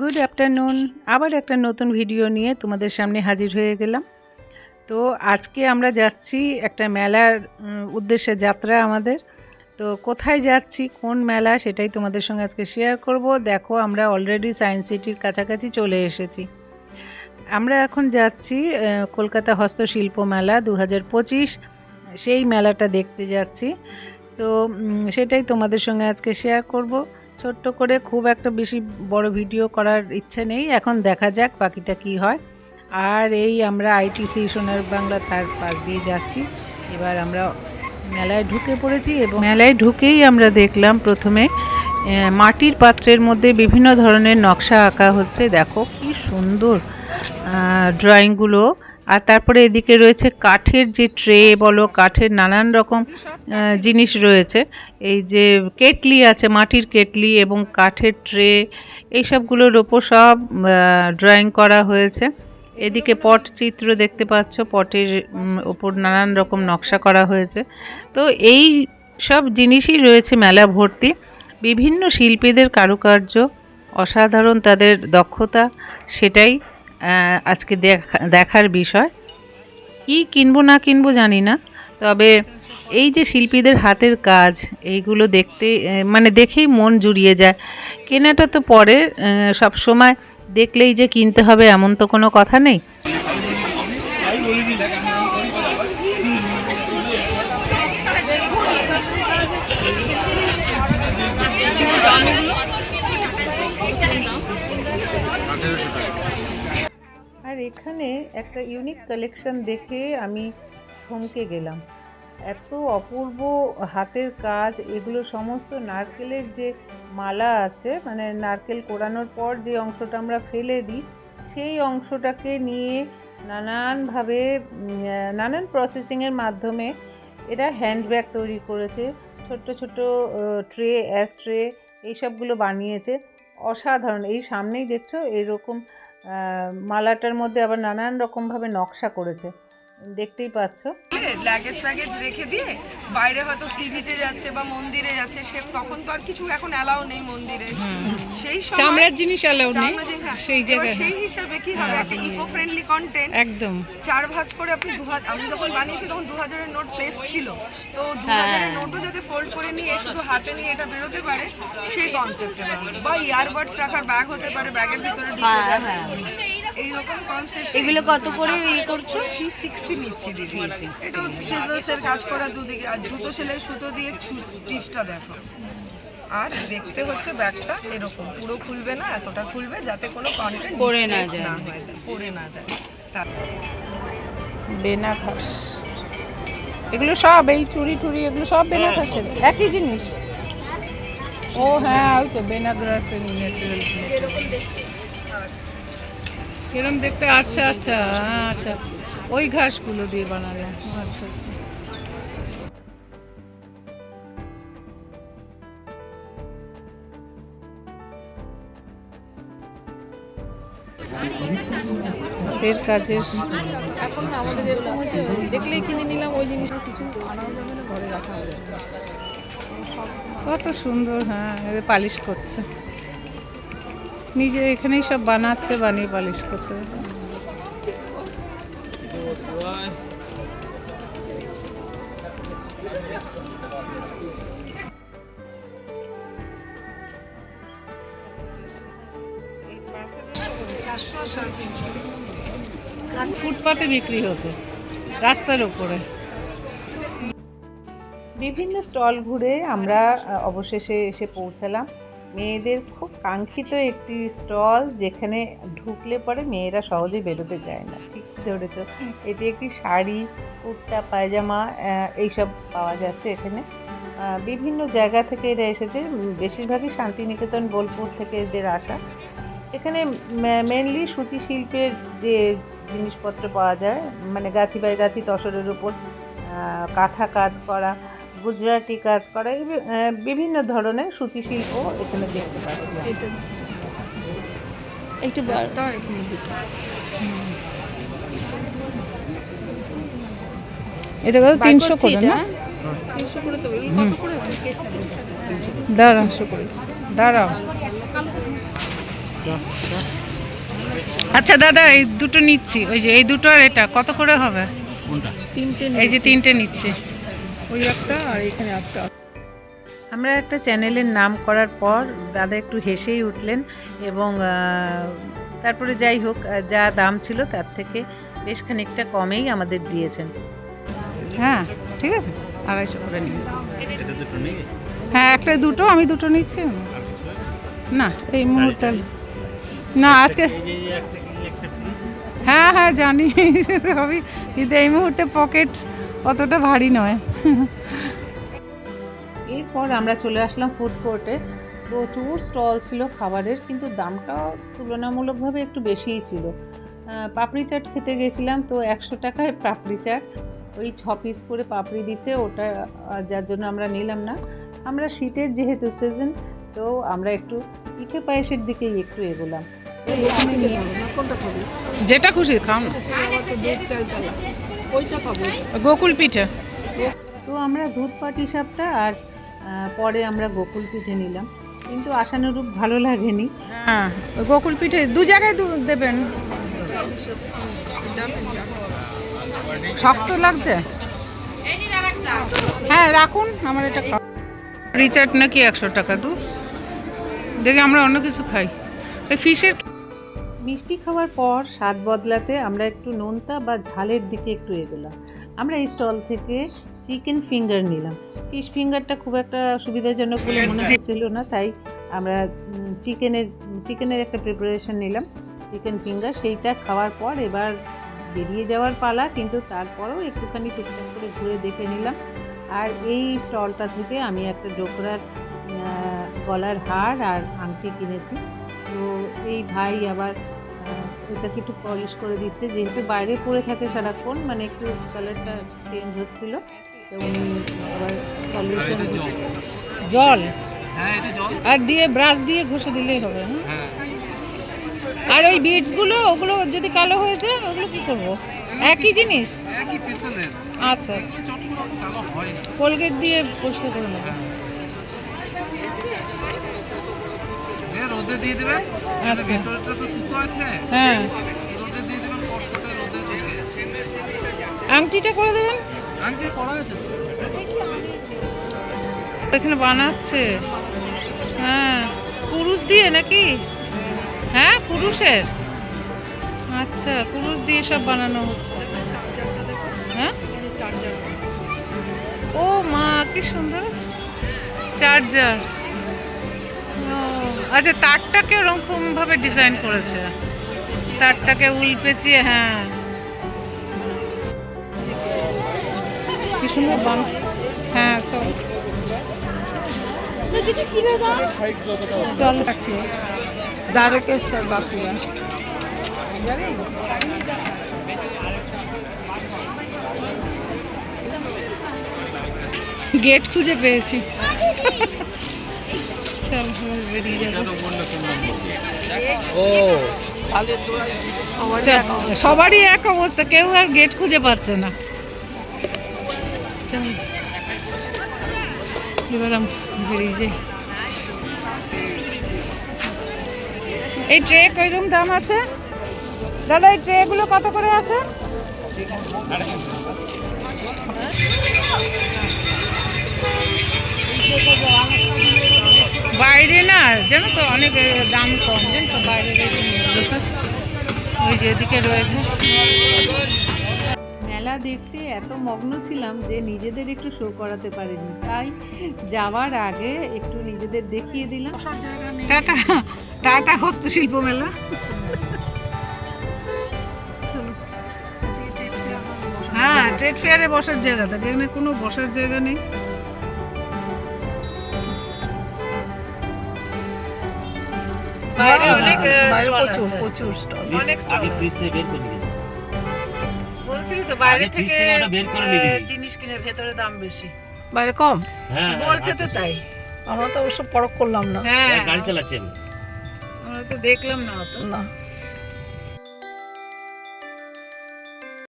Good afternoon আবার একটা নতুন ভিডিও নিয়ে তোমাদের সামনে হাজির হয়ে গেলাম। তো আজকে আমরা যাচ্ছি একটা মেলার উদ্দেশ্যে যাত্রা আমাদের। তো কোথায় যাচ্ছি, কোন মেলা সেটাই তোমাদের সঙ্গে আজকে শেয়ার করব। দেখো, আমরা অলরেডি সায়েন্স সিটির কাছাকাছি চলে এসেছি। আমরা এখন যাচ্ছি কলকাতা হস্তশিল্প মেলা দু হাজার পঁচিশ। সেই মেলাটা দেখতে যাচ্ছি। তো সেটাই তোমাদের সঙ্গে আজকে শেয়ার করব। ছোট্ট করে খুব একটা বেশি বড় ভিডিও করার ইচ্ছে নেই। এখন দেখা যাক বাকিটা কি হয়। আর এই আমরা আইটিসি সোনার বাংলা তার পাশ দিয়ে যাচ্ছি। এবার আমরা মেলায় ঢুকে পড়েছি এবং মেলায় ঢুকেই আমরা দেখলাম প্রথমে মাটির পাত্রের মধ্যে বিভিন্ন ধরনের নকশা আঁকা হচ্ছে। দেখো কি সুন্দর ড্রয়িংগুলো আর তারপরে এদিকে রয়েছে কাঠের যে ট্রে বলো কাঠের নানান রকম জিনিস রয়েছে। এই যে কেটলি আছে মাটির কেটলি এবং কাঠের ট্রে এইসবগুলোর ওপর সব ড্রয়িং করা হয়েছে। এদিকে পট চিত্র দেখতে পাচ্ছ পটের ওপর নানান রকম নকশা করা হয়েছে। তো এই সব জিনিসই রয়েছে মেলা ভর্তি। বিভিন্ন শিল্পীদের কারুকার্য অসাধারণ তাদের দক্ষতা সেটাই আজকে দেখা দেখার বিষয়। কি কিনবো না কিনবো জানি না। তবে এই যে শিল্পীদের হাতের কাজ, এইগুলো দেখতে মানে দেখেই মন জুড়িয়ে যায়। কেনাটা তো পরে সব সময় দেখলেই যে কিনতে হবে এমন তো কোনো কথা নেই আর এখানে একটা ইউনিক কালেকশন দেখে আমি থমকে গেলাম। এত অপূর্ব হাতের কাজ, এগুলো সমস্ত নারকেলের যে মালা আছে মানে নারকেল কোড়ানোর পর যে অংশটা আমরা ফেলে দিই, সেই অংশটাকে নিয়ে নানানভাবে নানান প্রসেসিংয়ের মাধ্যমে এরা হ্যান্ড ব্যাগ তৈরি করেছে, ছোট্ট ছোট্ট ট্রে অ্যাস ট্রে এইসবগুলো বানিয়েছে। অসাধারণ, এই সামনেই দেখছ এরকম মালাটার মধ্যে আবার নানান রকমভাবে নকশা করেছে। দেখতেই পাচ্ছ। লাগেজ ফ্যাগেজ রেখে দিয়ে বাইরে হয়তো সি বিচে যাচ্ছে বা মন্দিরে যাচ্ছে সে তখন তো আর কিছু এখন অ্যালাউ নেই মন্দিরে। সেই সময় চামড়ার জিনিস অ্যালাউ নেই হ্যাঁ, সেই জায়গায় সেই হিসাবে কি হবে? একটা ইকো ফ্রেন্ডলি কন্টেন্ট একদম। চার ভাঁজ করে আপনি দু হাজার আমি যখন বানিয়েছি তখন দু হাজারের নোট প্লেস ছিল। তো দু হ্যাঁ। হাজারের নোটও যাতে ফোল্ড করে নিয়ে শুধু হাতে নিয়ে এটা বেরোতে পারে সেই কনসেপ্টে বা ইয়ারবাডস রাখার ব্যাগ হতে পারে ব্যাগের ভিতরে ঢুকে যাবে এইরকম কনসেপ্ট এগুলো কত করে ইয়ে করছ? থ্রি সিক্সটি নিচ্ছি দিদি। এটা চিজলসের কাজ করা দুদিকে আর জুতো সেলাই সুতো দিয়ে স্টিচটা দেখো। আর দেখতে হচ্ছে ব্যাগটা এরকম। পুরো খুলবে না এতটা খুলবে যাতে কোনো কন্টেন্ট পড়ে না যায়। না হয়ে যায় পড়ে না যায়। তা- বেনা ঘাস এগুলো সব এই চুড়ি টুড়ি এগুলো সব বেনা ঘাসের একই জিনিস। ও হ্যাঁ ওই তো বেনা গ্রাসের ন্যাচারাল কিরম দেখতে আচ্ছা আচ্ছা হ্যাঁ আচ্ছা। ওই ঘাসগুলো দিয়ে বানালো। আচ্ছা আচ্ছা। হাতের কাজের এখন আমাদের এরকম হচ্ছে দেখলেই কিনে নিলাম ওই জিনিসটা কিছু ঘরে রাখা কত সুন্দর হ্যাঁ পালিশ করছে। নিজে এখানেই সব বানাচ্ছে, বানিয়ে পালিশ করছে। ফুটপাতে বিক্রি হতো, রাস্তার উপরে। বিভিন্ন স্টল ঘুরে আমরা অবশেষে এসে পৌঁছালাম। মেয়েদের খুব কাঙ্ক্ষিত একটি স্টল যেখানে ঢুকলে পরে মেয়েরা সহজেই বেরোতে চায় না। ঠিক ধরেছ, এটি একটি শাড়ি, কুর্তা, পায়জামা এইসব পাওয়া যাচ্ছে এখানে। বিভিন্ন জায়গা থেকে এরা এসেছে। বেশিরভাগই শান্তিনিকেতন, বোলপুর থেকে এদের আসা। এখানে মেনলি সুতি শিল্পের যে জিনিসপত্র পাওয়া যায় মানে গাছি বাই গাছি তসরের উপর কাঁথা কাজ করা গুজরাটি কাজ করা এই বিভিন্ন ধরনের সুতি শিল্প এখানে দেখতে পাচ্ছি। একটু এটা কত? তিনশো করে না? তিনশো করে তো এগুলো কত করে দাঁড়াও। দাঁড়াও। আচ্ছা দাদা এই দুটো নিচ্ছি। ওই যে এই দুটো আর এটা কত করে হবে? তিনটে এই যে তিনটে নিচ্ছি। ওই একটা আর এখানে একটা। আমরা একটা চ্যানেলের নাম করার পর দাদা একটু হেসেই উঠলেন এবং তারপরে যাই হোক যা দাম ছিল তার থেকে বেশ খানিকটা কমেই আমাদের দিয়েছেন। হ্যাঁ ঠিক আছে আড়াইশো করে নিন। হ্যাঁ একটা দুটো আমি দুটো নিচ্ছি। না এই মুহূর্তে না আজকে হ্যাঁ হ্যাঁ জানি রবি কিন্তু এই মুহূর্তে পকেট অতটা ভারী নয়। এরপর আমরা চলে আসলাম ফুড কোর্টে প্রচুর স্টল ছিল খাবারের কিন্তু দামটা তুলনামূলকভাবে একটু বেশিই ছিল। পাপড়ি চাট খেতে গেছিলাম তো একশো টাকায় পাপড়ি চাট। ওই ছ পিস করে পাপড়ি দিচ্ছে ওটা যার জন্য আমরা নিলাম না। আমরা শীতের যেহেতু সিজন তো আমরা একটু পিঠে পায়েসের দিকেই একটু এগোলাম। যেটা খুশি খাও না। গোকুল পিঠে। তো আমরা দুধ পাটি সাপটা আর পরে আমরা গোকুল পিঠে নিলাম। কিন্তু আশানুরূপ ভালো লাগেনি। হ্যাঁ গোকুল পিঠে দু জায়গায় দেবেন। শক্ত লাগছে? হ্যাঁ রাখুন আমার এটা রিচার্ড নাকি একশো টাকা দু দেখে আমরা অন্য কিছু খাই। এই ফিশের মিষ্টি খাওয়ার পর স্বাদ বদলাতে আমরা একটু নোনতা বা ঝালের দিকে একটু এগোলাম। আমরা এই স্টল থেকে চিকেন ফিঙ্গার নিলাম। ফিশ ফিঙ্গারটা খুব একটা সুবিধাজনক বলে মনে হচ্ছিল না তাই আমরা চিকেনের চিকেনের একটা প্রিপারেশন নিলাম চিকেন ফিঙ্গার সেইটা খাওয়ার পর এবার বেরিয়ে যাওয়ার পালা কিন্তু তারপরেও একটুখানি টুকটাক করে ঘুরে দেখে নিলাম। আর এই স্টলটা থেকে আমি একটা ডোকরার গলার হার আর আংটি কিনেছি। তো এই ভাই আবার এটাকে একটু পলিশ করে দিচ্ছে। যেহেতু বাইরে পড়ে থাকে সারাক্ষণ মানে একটু কালারটা চেঞ্জ হচ্ছিল। সলিউশন জল। হ্যাঁ আর দিয়ে ব্রাশ দিয়ে ঘষে দিলেই হবে হ্যাঁ? হ্যাঁ। আর ওই বিটসগুলো ওগুলো যদি কালো হয়েছে ওগুলো কি করব? একই জিনিস? একই আচ্ছা। কালো হয় না। কোলগেট দিয়ে পরিষ্কার করে নেব। রোদে দিয়ে দেবেন? আচ্ছা। ভেতরটা তো সুতো আছে। হ্যাঁ। রোদে দিয়ে দেবেন রোদে আংটিটা করে দেবেন? এখানে বানাচ্ছে। হ্যাঁ। পুরুষ দিয়ে নাকি? হ্যাঁ পুরুষের? আচ্ছা পুরুষ দিয়ে সব বানানো হচ্ছে। হ্যাঁ? ও মা, কি সুন্দর। চার্জার। আচ্ছা তারটাকে ওরকম ভাবে ডিজাইন করেছে। তারটাকে উল পেঁচিয়ে হ্যাঁ। সুন্দর বান হ্যাঁ চল। চল। আছে দ্বারকেশ্বর বাঁকুড়া। গেট খুঁজে পেয়েছি। চল বেরিয়ে যাব। চল, সবারই এক অবস্থা কেউ আর গেট খুঁজে পাচ্ছে না। চল এবার বেরিয়ে এই ট্রে কইরকম দাম আছে? দাদা, এই ট্রেগুলো কত করে আছে? বাইরে না, জানো তো অনেক দাম কম, জানো তো বাইরে ওই যে এদিকে রয়েছে। মেলা দেখতে এত মগ্ন ছিলাম যে নিজেদের একটু শো করাতে পারিনি। তাই যাওয়ার আগে একটু নিজেদের দেখিয়ে দিলাম। টাটা টাটা হস্তশিল্প মেলা। হ্যাঁ ট্রেড ফেয়ারে বসার জায়গা থাকে এখানে কোনো বসার জায়গা নেই। অনেক বাইরে প্রচুর আছে। প্রচুর স্টল অনেক আগে আছে। বলছিলি তো বাইরে থেকে থেকে বের করে নিবি। জিনিস কিনে ভেতরে দাম বেশি। বাইরে কম? হ্যাঁ বলছে তো তাই। আমরা তো ওসব পরখ করলাম না। হ্যাঁ। গাড়ি চালাচ্ছেন? আমরা তো দেখলাম না অত। না।